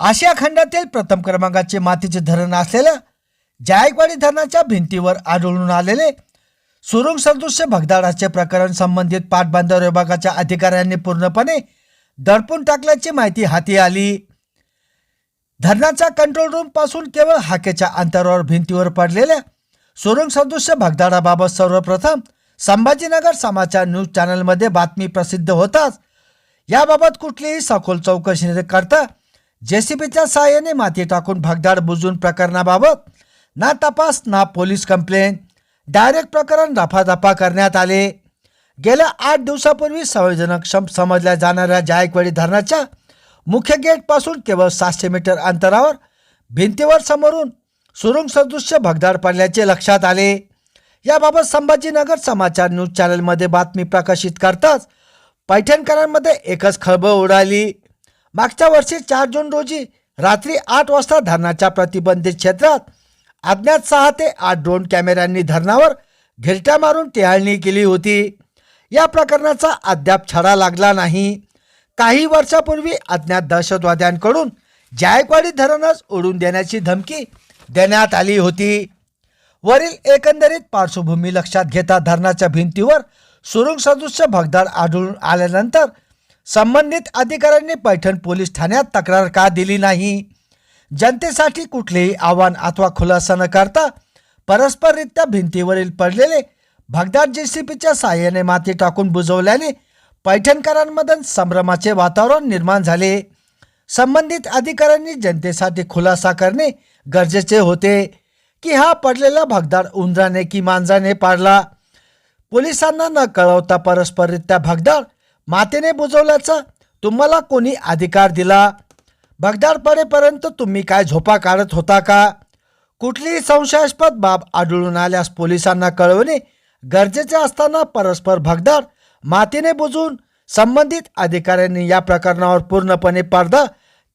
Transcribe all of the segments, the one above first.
आशिया खंडातील प्रथम क्रमांकाचे मातीचे धरण असलेल्या जायकवाडी धरणाच्या भिंतीवर आढळून आलेले सुरुंग सदृश्य भगदाडाचे प्रकरण संबंधित पाटबंधारे विभागाच्या अधिकाऱ्यांनी पूर्णपणे दडपून टाकल्याची माहिती हाती आली. धरणाच्या कंट्रोल रूमपासून केवळ हाकेच्या अंतरावर भिंतीवर पडलेल्या सुरुंग सदृश्य भगदाडाबाबत सर्वप्रथम संभाजीनगर समाचार न्यूज चॅनलमध्ये बातमी प्रसिद्ध होताच. याबाबत कुठलीही सखोल चौकशी करता जेसीबीच्या सहाय्याने माती टाकून भगदाड बुजून प्रकरणाबाबत ना तपास ना पोलीस कंप्लेंट. डायरेक्ट प्रकरण रफादफा करण्यात आले. गेल्या आठ दिवसापूर्वी संवेदनक्षम समजल्या जाणाऱ्या जायकवाडी धरणाच्या मुख्य गेटपासून केवळ सातशे मीटर अंतरावर भिंतीवर समोरून सुरुंग सदृश्य भगदाड पडल्याचे लक्षात आले. याबाबत संभाजीनगर समाचार न्यूज चॅनलमध्ये बातमी प्रकाशित करताच पैठणकरांमध्ये एकच खळबळ उडाली. मागच्या वर्षी चार जून रोजी रात्री आठ वाजता धरणाच्या प्रतिबंधित क्षेत्रात अज्ञात सहा ते आठ ड्रोन कॅमेऱ्यांनी धरणावर घिरट्या मारून टेहाळणी केली होती. या प्रकरणाचा अद्याप छडा लागला नाही. काही वर्षापूर्वी अज्ञात दहशतवाद्यांकडून जायकवाडी धरणच ओढून देण्याची धमकी देण्यात आली होती. वरील एकंदरीत पार्श्वभूमी लक्षात घेता धरणाच्या भिंतीवर सुरुंग सदृश्य भगदाड आढळून आल्यानंतर संबंधित अधिकाऱ्यांनी पैठण पोलीस ठाण्यात तक्रार का दिली नाही? जनतेसाठी कुठलेही आव्हान अथवा खुलासा न करता परस्पररित्या भिंतीवरील पडलेले भगदाड जेसीपीच्या साह्याने माती टाकून बुजवल्याने पैठणकरांमध्ये संभ्रमाचे वातावरण निर्माण झाले. संबंधित अधिकाऱ्यांनी जनतेसाठी खुलासा करणे गरजेचे होते की हा पडलेला भगदाड उंदराने की मांजराने पाडला? पोलिसांना न कळवता परस्पररित्या भगदाड मातेने बुजवल्याचा तुम्हाला कोणी अधिकार दिला? भगदाड पडेपर्यंत तुम्ही काय झोपा काढत होता का? कुठलीही संशयास्पद बाब आढळून आल्यास पोलिसांना कळवणे गरजेचे असताना परस्पर भगदाड मातीने बुजवून संबंधित अधिकाऱ्यांनी या प्रकरणावर पूर्णपणे पडदा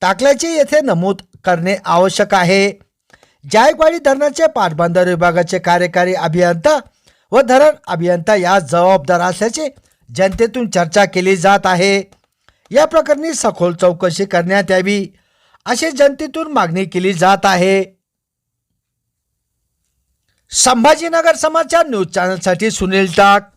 टाकल्याचे येथे नमूद करणे आवश्यक आहे. जायकवाडी धरणाचे पाटबंधारे विभागाचे कार्यकारी अभियंता व धरण अभियंता यास जबाबदार असल्याचे जनतेतून चर्चा केली जात आहे. या प्रकरणी सखोल चौकशी करण्यात यावी अशी जनतेतून मागणी केली जात आहे. संभाजीनगर समाचार न्यूज चॅनलसाठी सुनील टाक.